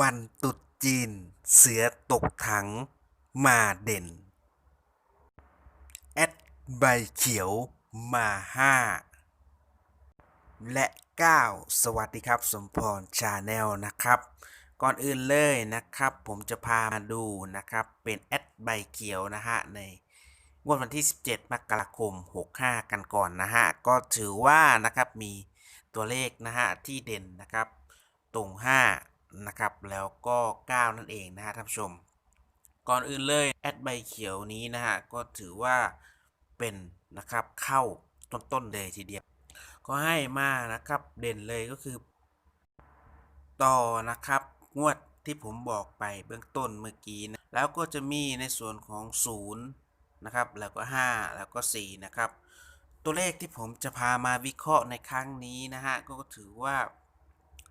วันตรุษจีน เสือตกถัง มาเด่น แอดใบเขียวมาห้าและ 9 สวัสดีครับ สมพรชาแนลนะครับ ก่อนอื่นเลยนะครับ ผมจะพามาดูนะครับ เป็นแอดใบเขียวนะฮะ ในงวดวันที่ 17 มกราคม 65 กันก่อนนะฮะ ก็ถือว่านะครับมีตัวเลขนะฮะ ที่เด่นนะครับ ตรง 5 นะครับ แล้วก็ 9 นั่นเองนะฮะท่านผู้ชม ก่อนอื่นเลยแอดใบเขียวนี้นะฮะก็ถือว่าเป็นนะครับเข้าต้นๆเลยทีเดียว ก็ให้มานะครับเด่นเลยก็คือ ต่อนะครับงวดที่ผมบอกไปเบื้องต้นเมื่อกี้นะแล้วก็จะมีในส่วนของ 0 นะครับ แล้วก็ 5 แล้วก็ 4 นะครับ ตัวเลขที่ผมจะพามาวิเคราะห์ในครั้งนี้นะฮะ ก็ถือว่า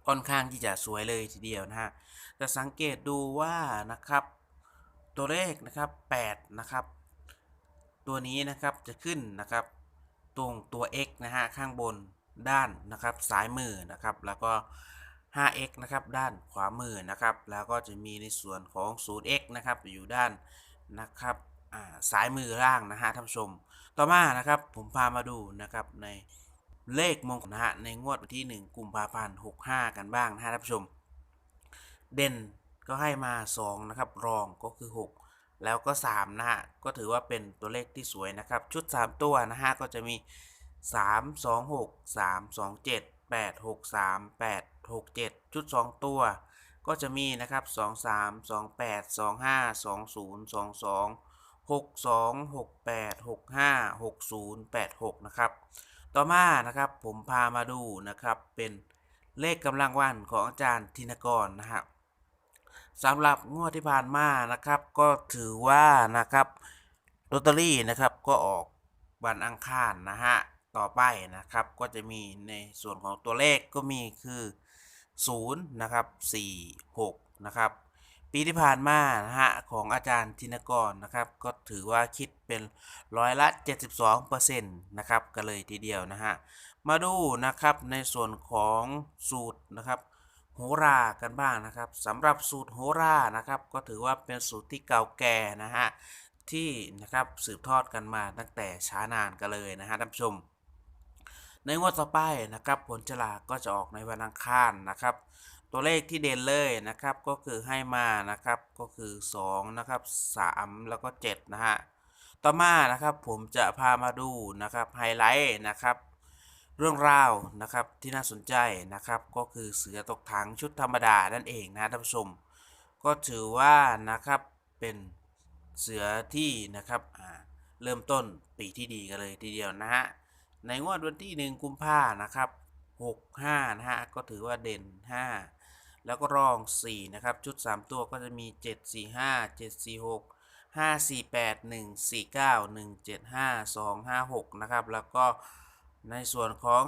ค่อนข้างที่จะสวยเลยทีเดียวนะฮะจะสังเกตดูว่านะครับตัวเลขนะครับ8นะครับตัวนี้นะครับจะขึ้นนะครับตรงตัว x นะฮะข้างบนด้านนะครับซ้ายมือนะครับแล้วก็ 5x นะครับด้านขวามือนะครับแล้วก็จะมีในส่วนของ 0x นะครับอยู่ด้านนะครับอ่าซ้ายมือล่างนะฮะท่านผู้ชม ต่อมานะครับผมพามาดูนะครับใน เลขมงคลนะฮะในงวดวันที่ 1กุมภาพันธ์65 กันบ้างนะฮะท่านผู้ชม เด่นก็ให้มา 2 นะครับ รองก็คือ 6 แล้วก็ 3 นะฮะ ก็ถือว่าเป็นตัวเลขที่สวยนะครับ ชุด 3 ตัวนะฮะ ก็จะมี 3 2 6 3 2 7 8 6 3 8 6 7 ชุด 2 ตัว ก็จะมีนะครับ 2 3 2 8 2 5 2 0 2 2 6 2 6 8 6 5 6 0 8 6 นะครับ ต่อมานะครับผมพามาดูนะครับเป็นเลขกำลังวันของอาจารย์ธินกรนะครับสำหรับงวดที่ผ่านมานะครับ ก็ถือว่านะครับลอตเตอรี่นะครับก็ออกวันอังคารนะฮะต่อไปนะครับก็จะมีในส่วนของตัวเลขก็มีคือ0นะครับ4 6นะครับ ปีที่ผ่านมานะฮะของอาจารย์ธินกรนะครับ ก็ถือว่าคิดเป็นร้อยละ 72%นะครับกันเลยทีเดียวนะฮะ มาดูนะครับในส่วนของสูตรนะครับโหรากันบ้างนะครับสำหรับสูตรโหรานะครับ ก็ถือว่าเป็นสูตรที่เก่าแก่นะฮะที่นะครับสืบทอดกันมาตั้งแต่ช้านานกันเลยนะฮะท่านผู้ชม ในงวดต่อไปนะครับผลฉลากก็จะออกในวันอังคารนะครับ ตัวเลขที่เด่นเลยนะครับก็คือให้มานะครับก็คือ2นะครับ3 แล้วก็7นะฮะต่อมานะครับผมจะพามาดูนะครับไฮไลท์นะครับเรื่องราวนะครับที่น่าสนใจนะครับก็คือเสือตกถังชุดธรรมดานั่นเองนะท่านผู้ชม ก็ถือว่านะครับเป็นเสือที่นะครับเริ่มต้นปีที่ดีกันเลยทีเดียวนะฮะในงวดวันที่ 1 กุมภานะครับ65นะฮะก็ถือว่าเด่น 5 แล้วก็รอง 4 นะครับ ชุด 3 ตัวก็จะมี 7 4 5 7 4 6 5 4 8 1 4 9 1 7 5 2 5 6 นะครับ แล้วก็ในส่วนของ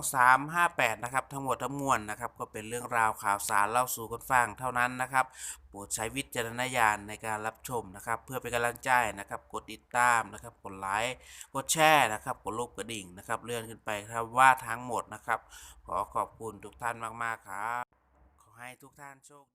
358 นะครับ ทั้งหมดทั้งมวลนะครับ ก็เป็นเรื่องราวข่าวสารเล่าสู่กันฟังเท่านั้นนะครับ โปรดใช้วิจารณญาณในการรับชมนะครับ เพื่อเป็นกำลังใจนะครับ กดติดตามนะครับ กดไลค์ กดแชร์นะครับ กดรูปกระดิ่งนะครับ เลื่อนขึ้นไปครับว่าทั้งหมดนะครับ ขอขอบคุณทุกท่านมาก ๆ ครับ ให้ทุกท่านโชค